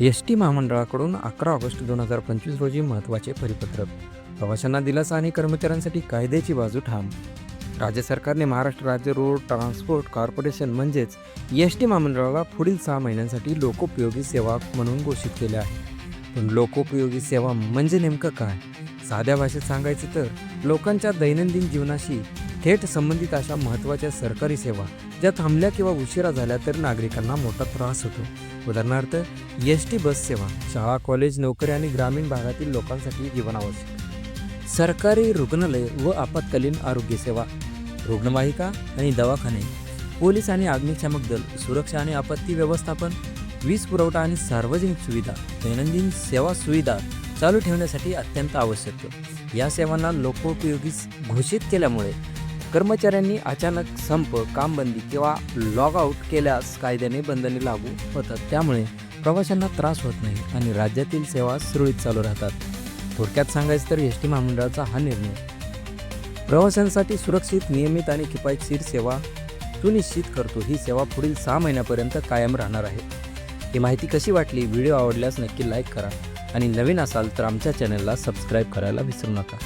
S T महामंडळाकडून अकरा August दोन हजार पंचवीस रोजी महत्त्वाचे परिपत्रक. प्रवाशांना दिलासा आणि कर्मचाऱ्यांसाठी कायद्याची बाजू ठाम. राज्य सरकारने महाराष्ट्र राज्य रोड ट्रान्सपोर्ट कॉर्पोरेशन म्हणजेच एस टी महामंडळाला पुढील सहा महिन्यांसाठी लोकोपयोगी सेवा म्हणून घोषित केले आहे. पण लोकोपयोगी सेवा म्हणजे नेमकं काय? साध्या भाषेत सांगायचं तर लोकांच्या दैनंदिन जीवनाशी थेट संबंधित अशा महत्त्वाच्या सरकारी सेवा ज्या थांबल्या किंवा उशिरा झाल्या तर नागरिकांना मोठा त्रास होतो. उदाहरणार्थ एस टी बस सेवा शाळा कॉलेज नोकरी आणि ग्रामीण भागातील लोकांसाठी जीवनावश्यक. सरकारी रुग्णालय व आपत्कालीन आरोग्य सेवा रुग्णवाहिका आणि दवाखाने पोलीस आणि अग्निशामक दल सुरक्षा आणि आपत्ती व्यवस्थापन वीज पुरवठा आणि सार्वजनिक सुविधा दैनंदिन सेवा सुविधा चालू ठेवण्यासाठी अत्यंत आवश्यक. या सेवांना लोकोपयोगी घोषित केल्यामुळे कर्मचाऱ्यांनी अचानक संप कामबंदी किंवा लॉग आऊट केल्यास कायद्याने बंधने लागू होतात. त्यामुळे प्रवाशांना त्रास होत नाही आणि राज्यातील सेवा सुरळीत चालू राहतात. थोडक्यात सांगायचं तर एस टी महामंडळाचा हा निर्णय. प्रवाशांसाठी सुरक्षित नियमित आणि किफायतशीर सेवा सुनिश्चित करतो. ही सेवा पुढील सहा महिन्यापर्यंत कायम राहणार आहे. ही माहिती कशी वाटली? व्हिडिओ आवडल्यास नक्की लाईक करा. आणि नवीन असाल तर आमच्या चॅनलला सबस्क्राईब करायला विसरू नका.